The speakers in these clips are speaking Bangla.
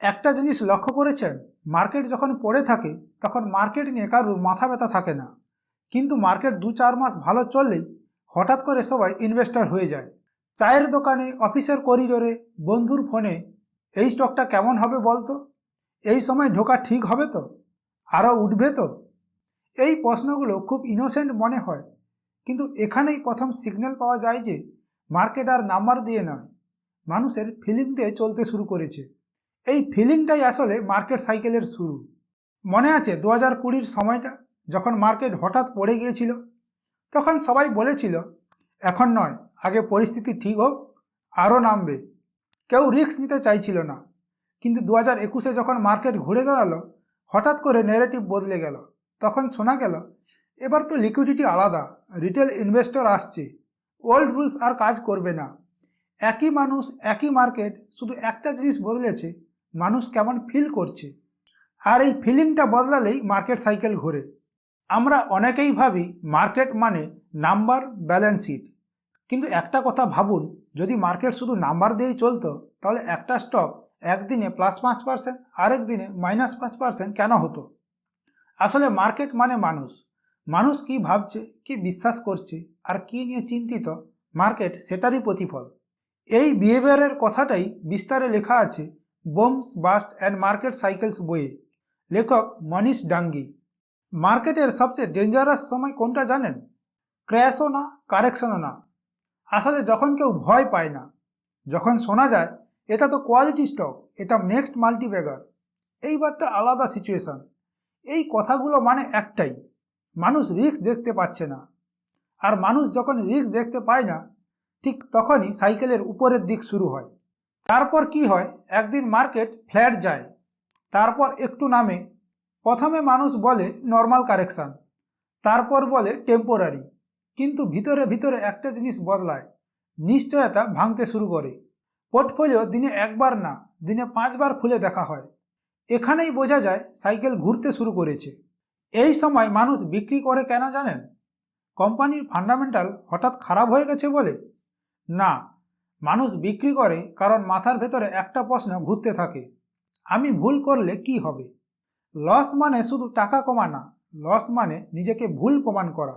একটা জিনিস লক্ষ্য করেছেন, মার্কেট যখন পড়ে থাকে, তখন মার্কেট নিয়ে কারোর মাথা ব্যথা থাকে না। কিন্তু মার্কেট দু চার মাস ভালো চললেই হঠাৎ করে সবাই ইনভেস্টর হয়ে যায়। চায়ের দোকানে, অফিসের করিডোরে বন্ধুর ফোনে এই স্টকটা কেমন হবে বলতো? এই সময় ঢোকা ঠিক হবে তো? আরও উঠবে তো? এই প্রশ্নগুলো খুব ইনোসেন্ট মনে হয়। কিন্তু এখানেই প্রথম সিগন্যাল পাওয়া যায় যে, মার্কেট আর নাম্বার দিয়ে নয়, মানুষের ফিলিং দিয়ে চলতে শুরু করেছে। এই ফিলিংটাই আসলে মার্কেট সাইকেলের শুরু। মনে আছে দু হাজার কুড়ির সময়টা, যখন মার্কেট হঠাৎ পড়ে গিয়েছিল? তখন সবাই বলেছিল, এখন নয়, আগে পরিস্থিতি ঠিক হোক আরও নামবে। কেউ রিস্ক নিতে চাইছিল না। কিন্তু দু হাজার একুশে যখন মার্কেট ঘুরে দাঁড়াল, হঠাৎ করে নেগেটিভ বদলে গেল। তখন শোনা গেল, এবার তো লিকুইডিটি আলাদা রিটেল ইনভেস্টর আসছে। ওল্ড রুলস আর কাজ করবে না। একই মানুষ, একই মার্কেট শুধু একটা জিনিস বদলেছে মানুষ কেমন ফিল করছে? আর এই ফিলিংটা বদলালেই মার্কেট সাইকেল ঘোরে। আমরা অনেকেই ভাবি মার্কেট মানে নাম্বার ব্যালেন্স শিট কিন্তু একটা কথা ভাবুন, যদি মার্কেট শুধু নাম্বার দিয়েই চলতো, তাহলে একটা স্টক একদিনে প্লাস পাঁচ পার্সেন্ট আরেক দিনে মাইনাস পাঁচ পার্সেন্ট কেন হতো? আসলে মার্কেট মানে মানুষ। মানুষ কি ভাবছে, কি বিশ্বাস করছে, আর কি নিয়ে চিন্তিত মার্কেট সেটারই প্রতিফল। এই বিহেভিয়ারের কথাটাই বিস্তারে লেখা আছে booms bust and market cycles বইয়ে লেখক মনীষ ডাঙ্গি। মার্কেটের সবচেয়ে ডেঞ্জারাস সময় কোনটা জানেন? ক্র্যাশও না, কারেকশনও না। আসলে যখন কেউ ভয় পায় না, যখন শোনা যায়, এটা তো কোয়ালিটি স্টক, এটা নেক্সট মাল্টিব্যাগার। এইবারটা আলাদা সিচুয়েশন এই কথাগুলো মানে একটাই, মানুষ রিস্ক দেখতে পাচ্ছে না। আর মানুষ যখন রিস্ক দেখতে পায় না, ঠিক তখনই সাইকেলের উপরের দিক শুরু হয়। তারপর কি হয়? একদিন মার্কেট ফ্ল্যাট যায়। তারপর একটু নামে। প্রথমে মানুষ বলে নর্মাল কারেকশান। তারপর বলে টেম্পোরারি। কিন্তু ভিতরে ভিতরে একটা জিনিস বদলায়। নিশ্চয়তা ভাঙতে শুরু করে। পোর্টফোলিও দিনে একবার না, দিনে পাঁচবার খুলে দেখা হয়। এখানেই বোঝা যায় সাইকেল ঘুরতে শুরু করেছে। এই সময় মানুষ বিক্রি করে কেন জানেন? কোম্পানির ফান্ডামেন্টাল হঠাৎ খারাপ হয়ে গেছে বলে? না মানুষ বিক্রি করে কারণ মাথার ভেতরে একটা প্রশ্ন ঘুরতে থাকে, আমি ভুল করলে কি হবে? লস মানে শুধু টাকা কমা না, লস মানে নিজেকে ভুল প্রমাণ করা।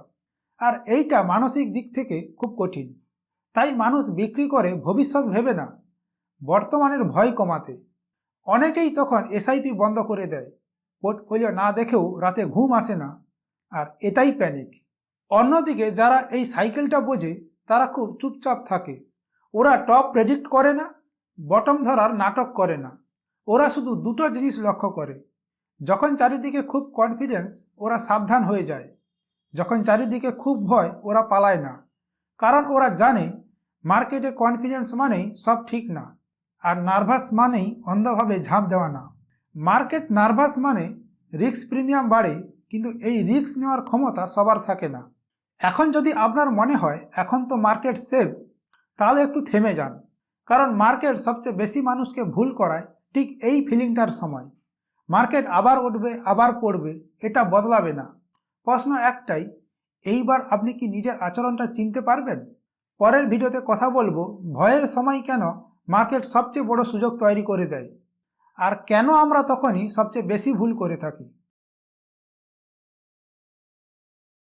আর এইটা মানসিক দিক থেকে খুব কঠিন। তাই মানুষ বিক্রি করে ভবিষ্যৎ ভেবে না, বর্তমানের ভয় কমাতে। অনেকেই তখন এসআইপি বন্ধ করে দেয়, পোর্টফোলিও না দেখেও রাতে ঘুম আসে না, আর এটাই প্যানিক অন্যদিকে যারা এই সাইকেলটা বোঝে, তারা খুব চুপচাপ থাকে। ওরা টপ প্রেডিক্ট করে না বটম ধরার নাটক করে না। ওরা শুধু দুটো জিনিস লক্ষ্য করে। যখন চারিদিকে খুব কনফিডেন্স ওরা সাবধান হয়ে যায়। যখন চারিদিকে খুব ভয়, ওরা পালায় না। কারণ ওরা জানে মার্কেটে কনফিডেন্স মানেই সব ঠিক না। আর নার্ভাস মানেই অন্ধভাবে ঝাঁপ দেওয়া না। মার্কেট নার্ভাস মানে রিস্ক প্রিমিয়াম বাড়ে, কিন্তু এই রিস্ক নেওয়ার ক্ষমতা সবার থাকে না। এখন যদি আপনার মনে হয়, এখন তো মার্কেট সেফ তাহলে একটু থেমে যান। কারণ মার্কেট সবচেয়ে বেশি মানুষকে ভুল করায় ঠিক এই ফিলিংটার সময়। মার্কেট আবার উঠবে, আবার পড়বে, এটা বদলাবে না। প্রশ্ন একটাই, এইবার আপনি কি নিজের আচরণটা চিনতে পারবেন? পরের ভিডিওতে কথা বলব, ভয়ের সময় কেন মার্কেট সবচেয়ে বড় সুযোগ তৈরি করে দেয়? আর কেন আমরা তখনই সবচেয়ে বেশি ভুল করে থাকি?